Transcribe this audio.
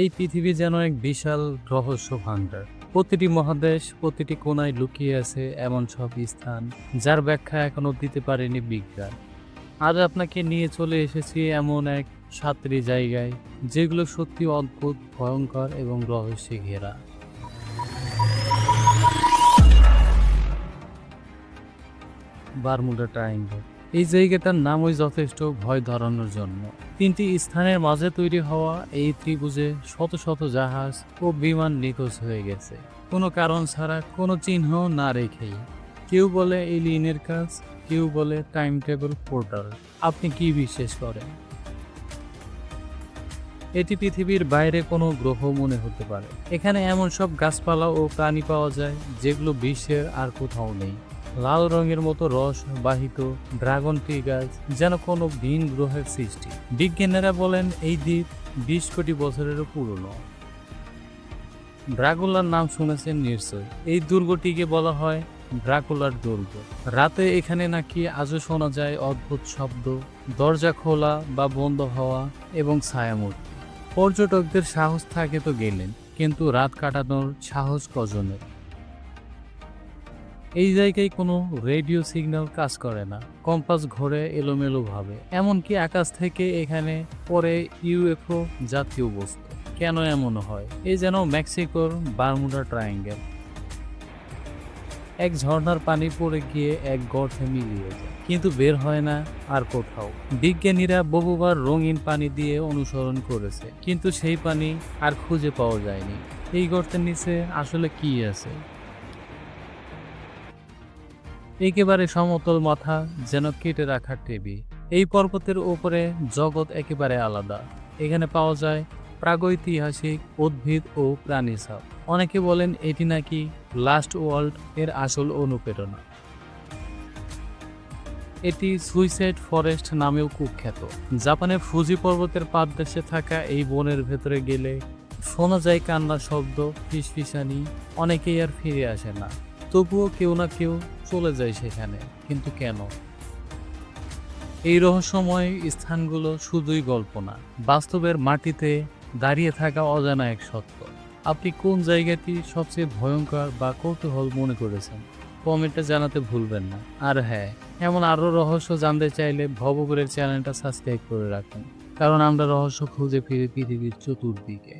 এই পৃথিবী যেন এক বিশাল রহস্য ভাণ্ডার প্রতিটি মহাদেশ, প্রতিটি কোনায় লুকিয়ে আছে এমন সব স্থান, যার ব্যাখ্যা এখনও দিতে পারেনি বিজ্ঞান। আজ আপনাকে নিয়ে চলে এসেছি এমন এক সাতটি জায়গায়, যেগুলো সত্যি অদ্ভুত, ভয়ঙ্কর এবং রহস্যে ঘেরা। Bermuda triangle. এই জায়গাটার নামই যথেষ্ট ভয় ধরানোর জন্য। তিনটি স্থানের মাঝে তৈরি হওয়া এই ত্রিভুজে শত শত জাহাজ ও বিমান নিখোঁজ হয়ে গেছে। কোনো কারণ ছাড়া কোনো চিহ্ন না রেখেই। কেউ বলে এলিয়েনের কাজ, কেউ বলে টাইম টেবিল পোর্টাল। আপনি কি বিশ্বাস করেন? এটি পৃথিবীর বাইরে কোনো গ্রহ মনে হতে পারে। এখানে এমন সব গাছপালা ও প্রাণী পাওয়া যায় যেগুলো বিশ্বের আর কোথাও নেই। লাল রঙের মতো রস বাহিত ড্রাগন ট্রি গাছ যেন কোনো ভিন গ্রহের সৃষ্টি। বিজ্ঞানীরা বলেন এই দ্বীপ বিশ কোটি বছরেরও পুরনো। ড্রাকুলার নাম শুনেছেন নিশ্চয়। এই দুর্গটিকে বলা হয় ড্রাকুলার দুর্গ। রাতে এখানে নাকি আজও শোনা যায় অদ্ভুত শব্দ, দরজা খোলা বা বন্ধ হওয়া এবং ছায়ামূর্তি। পর্যটকদের সাহস থাকে তো গেলেন, কিন্তু রাত কাটানোর সাহস কজনের? এই জায়গায় কোনো রেডিও সিগন্যাল কাজ করে না। কম্পাস ঘোরে এলোমেলো ভাবে, এমনকি আকাশ থেকে এখানে পরে ইউএফও জাতীয় বস্তু। কেন এমন হয়? এই যেন মেক্সিকোর বারমুডা ট্রায়াঙ্গেল। এক ঝর্ণার পানি পড়ে গিয়ে এক গর্তে মিলিয়ে যায়। কিন্তু বের হয় না আর কোথাও। বিজ্ঞানীরা বহুবার রঙিন পানি দিয়ে অনুসরণ করেছে, কিন্তু সেই পানি আর খুঁজে পাওয়া যায়নি। এই গর্তের নিচে আসলে কি আছে? একেবারে সমতল মাথা যেন কেটে রাখার টেবি এই পর্বতের ওপরে জগৎ একেবারে আলাদা। এখানে পাওয়া যায় প্রাগৈতিহাসিক, উদ্ভিদ ও প্রাণী সাপ অনেকে বলেন এটি নাকি লাস্ট ওয়ার্ল্ড এর আসল অনুপ্রেরণা। এটি সুইসাইড ফরেস্ট নামেও কুখ্যাত। জাপানের ফুজি পর্বতের পাদদেশে থাকা এই বনের ভেতরে গেলে শোনা যায় কান্নার শব্দ, ফিসফিসানি, অনেকেই আর ফিরে আসে না। তবুও কেউ না কেউ চলে যায় সেখানে, কিন্তু কেন? এই রহস্যময় স্থানগুলো শুধুই গল্প না, বাস্তবের মাটিতে দাঁড়িয়ে থাকা অজানা এক সত্য। আপনি কোন জায়গাটি সবচেয়ে ভয়ঙ্কর বা কৌতূহল মনে করেছেন? কমেন্টে জানাতে ভুলবেন না। আর হ্যাঁ এমন আরও রহস্য জানতে চাইলে ভবগুরের চ্যানেলটা সাবস্ক্রাইব করে রাখুন, কারণ আমরা রহস্য খুঁজে ফিরে পৃথিবীর চতুর্দিকে।